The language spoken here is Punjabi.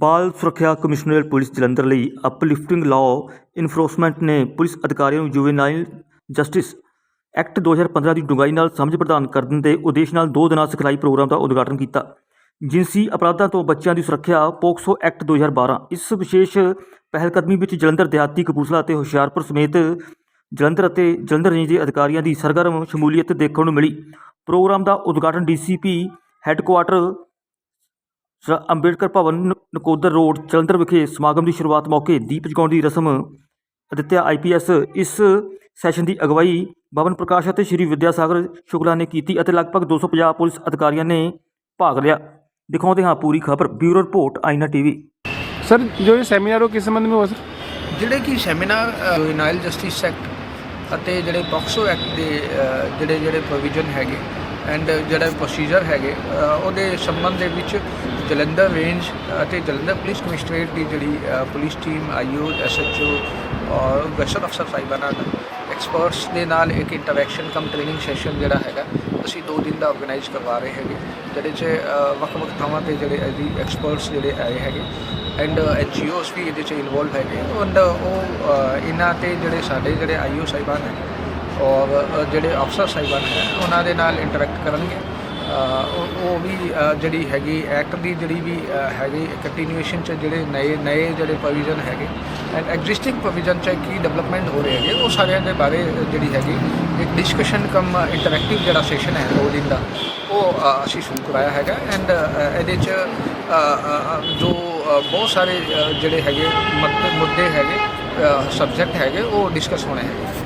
ਬਾਲ ਸੁਰੱਖਿਆ ਕਮਿਸ਼ਨਰੇਟ ਪੁਲਿਸ ਜਲੰਧਰ ਲਈ ਅਪਲਿਫਟਿੰਗ ਲਾਅ ਇਨਫੋਰਸਮੈਂਟ ਨੇ ਪੁਲਿਸ ਅਧਿਕਾਰੀਆਂ ਨੂੰ ਜੁਵੇਨਾਈਲ ਜਸਟਿਸ ਐਕਟ 2015 ਦੀ ਡੂੰਘਾਈ ਨਾਲ ਸਮਝ ਪ੍ਰਦਾਨ ਕਰਨ ਦੇ ਉਦੇਸ਼ ਨਾਲ ਦੋ ਦਿਨਾਂ ਸਿਖਲਾਈ ਪ੍ਰੋਗਰਾਮ ਦਾ ਉਦਘਾਟਨ ਕੀਤਾ। ਜਿਨਸੀ ਅਪਰਾਧਾਂ ਤੋਂ ਬੱਚਿਆਂ ਦੀ ਸੁਰੱਖਿਆ ਪੋਕਸੋ ਐਕਟ 2012 ਇਸ ਵਿਸ਼ੇਸ਼ ਪਹਿਲਕਦਮੀ ਵਿੱਚ ਜਲੰਧਰ ਦਿਹਾਤੀ ਕਪੂਰਥਲਾ ਅਤੇ ਹੁਸ਼ਿਆਰਪੁਰ ਸਮੇਤ ਜਲੰਧਰ ਅਤੇ ਜਲੰਧਰ ਰੇਂਜ ਦੇ ਅਧਿਕਾਰੀਆਂ ਦੀ ਸਰਗਰਮ ਸ਼ਮੂਲੀਅਤ ਦੇਖਣ ਨੂੰ ਮਿਲੀ। ਪ੍ਰੋਗਰਾਮ ਦਾ ਉਦਘਾਟਨ DCP headquarter Ambedkar Bhawan Nakodar road Jalandhar ਵਿਖੇ ਸਮਾਗਮ ਦੀ ਸ਼ੁਰੂਆਤ ਮੌਕੇ ਦੀਪ ਜਗਾਉਣ ਦੀ ਰਸਮ ਅਦਿੱਤਿਆ ਆਈਪੀਐਸ ਇਸ ਸੈਸ਼ਨ ਦੀ ਅਗਵਾਈ ਬਵਨ ਪ੍ਰਕਾਸ਼ ਅਤੇ ਸ਼੍ਰੀ ਵਿਦਿਆ ਸਾਗਰ ਸ਼ੁਕਲਾ ਨੇ ਕੀਤੀ ਅਤੇ ਲਗਭਗ 250 ਪੁਲਿਸ ਅਧਿਕਾਰੀਆਂ ਨੇ ਭਾਗ ਲਿਆ। ਦਿਖਾਉਂਦੇ ਹਾਂ ਪੂਰੀ ਖਬਰ bureau report Aaina TV sir ਜੋ ਇਹ ਸੈਮੀਨਾਰ ਉਹ ਕਿਸ ਸੰਬੰਧ ਵਿੱਚ ਹੋਇਆ ਸਰ? ਜਿਹੜੇ ਕਿ ਸੈਮੀਨਾਰ ਨਾਇਲ ਜਸਟਿਸ ਐਕਟ ਅਤੇ ਜਿਹੜੇ ਪੋਕਸੋ ਐਕਟ ਦੇ ਜਿਹੜੇ ਜਿਹੜੇ ਪ੍ਰੋਵੀਜ਼ਨ ਹੈਗੇ ਐਂਡ uh, ਜਿਹੜਾ ਪ੍ਰੋਸੀਜਰ ਹੈਗੇ ਉਹਦੇ ਸੰਬੰਧ ਦੇ ਵਿੱਚ ਜਲੰਧਰ ਰੇਂਜ ਅਤੇ ਜਲੰਧਰ ਪੁਲਿਸ ਕਮਿਸ਼ਨਰੇਟ ਦੀ ਜਿਹੜੀ ਪੁਲਿਸ ਟੀਮ ਆਈਓ ਐਸਐਚਓ ਔਰ ਗਸ਼ਤ ਅਫਸਰ ਸਾਹਿਬਾਨਾਂ ਦਾ ਐਕਸਪਰਟਸ ਦੇ ਨਾਲ ਇੱਕ ਇੰਟਰੈਕਸ਼ਨ ਕਮ ਟ੍ਰੇਨਿੰਗ ਸੈਸ਼ਨ ਜਿਹੜਾ ਹੈਗਾ, ਅਸੀਂ ਦੋ ਦਿਨ ਦਾ ਆਰਗੇਨਾਈਜ਼ ਕਰਵਾ ਰਹੇ ਹੈਗੇ, ਜਿਹਦੇ 'ਚ ਵੱਖ-ਵੱਖ ਥਾਵਾਂ ਤੇ ਜਿਹੜੇ ਇਹਦੀ ਐਕਸਪਰਟਸ ਜਿਹੜੇ ਆਏ ਹੈਗੇ ਐਂਡ ਐਨਜੀਓਸ ਵੀ ਇਹਦੇ 'ਚ ਇਨਵੋਲਵ ਹੈਗੇ ਐਂਡ ਉਹ ਇਹਨਾਂ ਤੇ ਜਿਹੜੇ ਸਾਡੇ ਜਿਹੜੇ ਆਈਓ ਸਾਹਿਬਾਨ ਹੈ ਔਰ ਜਿਹੜੇ ਅਫਸਰ ਸਾਹਿਬਾਨ ਹੈ, ਉਹਨਾਂ ਦੇ ਨਾਲ ਇੰਟਰੈਕਟ ਕਰਨਗੇ। ਉਹ ਵੀ ਜਿਹੜੀ ਹੈਗੀ ਐਕਟ ਦੀ ਜਿਹੜੀ ਵੀ ਹੈਗੀ ਕੰਟੀਨਿਊਏਸ਼ਨ ਚ ਜਿਹੜੇ ਨਏ ਨਏ ਜਿਹੜੇ ਪ੍ਰੋਵੀਜ਼ਨ ਹੈਗੇ ਐਂਡ ਐਗਜ਼ਿਸਟਿੰਗ ਪ੍ਰੋਵੀਜ਼ਨ ਚ ਕੀ ਡਿਵੈਲਪਮੈਂਟ ਹੋ ਰਹੇ ਹੈਗੇ, ਉਹ ਸਾਰਿਆਂ ਦੇ ਬਾਰੇ ਜਿਹੜੀ ਹੈਗੀ, ਇੱਕ ਡਿਸਕਸ਼ਨ ਕਮ ਇੰਟਰੈਕਟਿਵ ਜਿਹੜਾ ਸੈਸ਼ਨ ਹੈ, ਦੋ ਦਿਨ ਦਾ, ਉਹ ਅਸੀਂ ਸ਼ੁਰੂ ਕਰਾਇਆ ਹੈਗਾ। ਐਂਡ ਇਹਦੇ ਚ ਜੋ ਬਹੁਤ ਸਾਰੇ ਜਿਹੜੇ ਹੈਗੇ ਮੁੱਦੇ ਮੁੱਦੇ ਹੈਗੇ ਸਬਜੈਕਟ ਹੈਗੇ, ਉਹ ਡਿਸਕਸ ਹੋਣੇ ਹੈਗੇ।